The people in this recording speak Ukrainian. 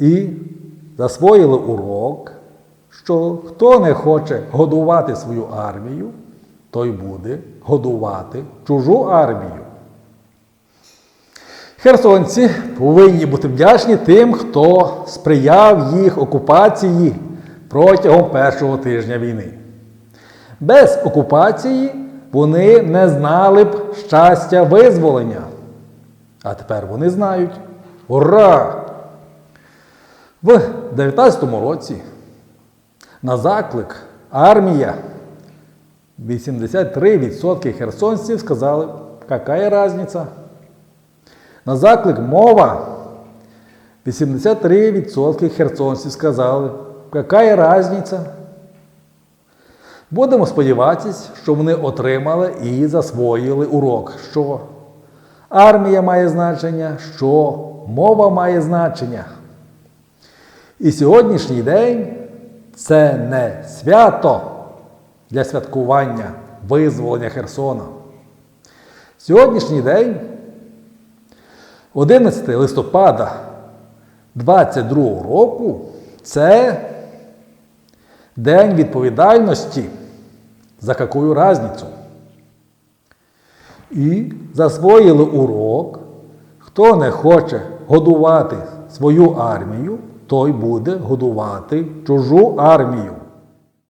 і засвоїли урок, що хто не хоче годувати свою армію, той буде годувати чужу армію. Херсонці повинні бути вдячні тим, хто сприяв їх окупації протягом першого тижня війни. Без окупації вони не знали б щастя визволення. А тепер вони знають. Ура! В 19-му році на заклик армія 83% херсонців сказали, яка різниця? На заклик мова 83% херсонців сказали, яка різниця? Будемо сподіватися, що вони отримали і засвоїли урок, що армія має значення, що мова має значення. І сьогоднішній день це не свято для святкування визволення Херсона. Сьогоднішній день, 11 листопада 22 року, це День відповідальності за какую разницю. І засвоїли урок, хто не хоче годувати свою армію, той буде годувати чужу армію.